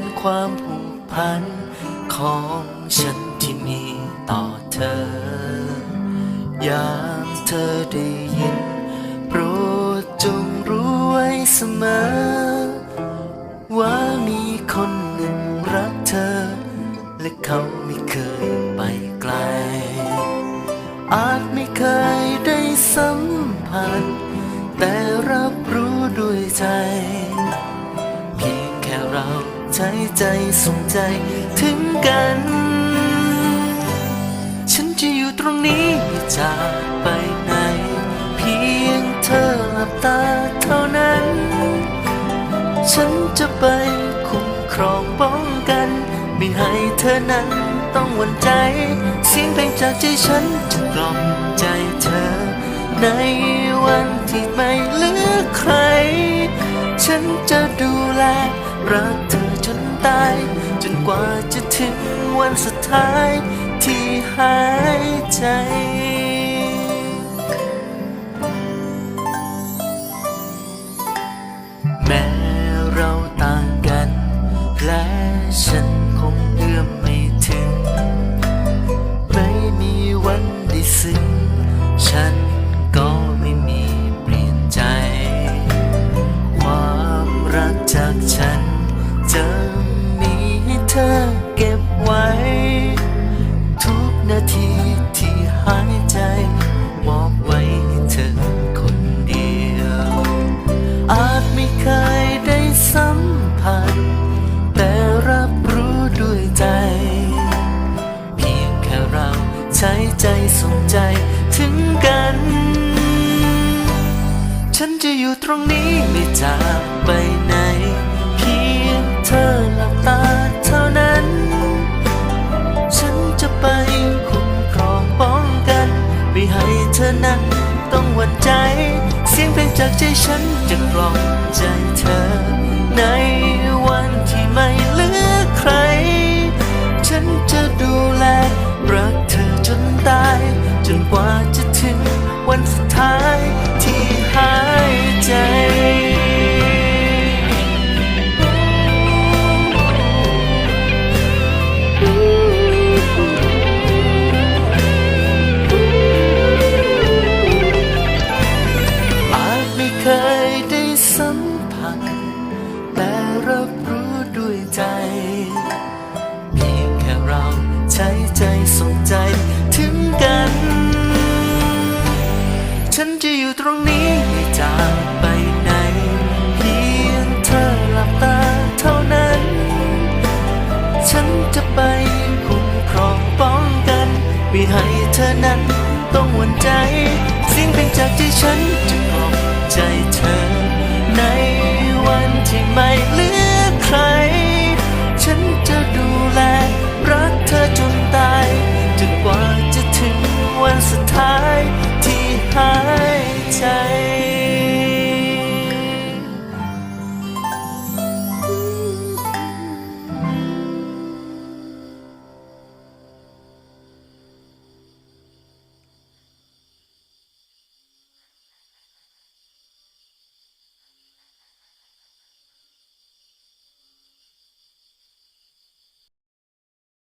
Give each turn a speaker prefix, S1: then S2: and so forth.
S1: นความผูกพัน ของฉันที่มีต่อเธอยามเธอได้ยินโปรดจงรู้ไว้เสมอ ว่ามีคนหนึ่งรักเธอ และเขาไม่เคยไปไกล อาจไม่เคยได้สัมผัสแต่รับรู้ด้วยใจ ช้ใจส่งใจถึงกัน ฉันจะอยู่ตรงนี้ไม่จากไปไหน เพียงเธอหลับตาเท่านั้น ฉันจะไปคุ้มครองป้องกัน ไม่ให้เธอนั้นต้องหวั่นใจ เสียงเพลงจากใจฉันจะกล่อมใจเธอ ในวันที่ไม่เหลือใคร ฉันจะดูแล รักเธอจนตาย จนกว่าจะถึงวันสุดท้าย ที่หายใจแม้เราต่างกัน และฉันคงเอื้อมไม่ถึง บไว้ ทุกนาทีที่หายใจ มอบไว้ให้เธอคนเดียว อาจไม่เคยได้สัมผัส แต่รับรู้ด้วยใจ เพียงแค่เราใช้ใจส่งใจถึงกัน ฉันจะอยู่ตรงนี้ไม่จากไป ธอนั้นต้องหวั่นใจ เสียงเพลงจากใจฉันจะกล่อมใจเธอ ในวันที่ไม่เหลือใคร ฉันจะดูแลรักเธอจนตาย จนกว่าจะถึงวันสุดท้ายที่หา เคยได้สัมผัส แต่รับรู้ด้วยใจ เพียงแค่เราใช้ใจส่งใจถึงกัน ฉันจะอยู่ตรงนี้ไม่จากไปไหน เพียงเธอหลับตาเท่านั้น ฉันจะไปคุ้มครองป้องกัน ไม่ให้เธอนั้นต้องหวนใจ เสียงเพลงจากใจฉันจะปลอบ ใจเธอ ในวันที่ไม่เหลือ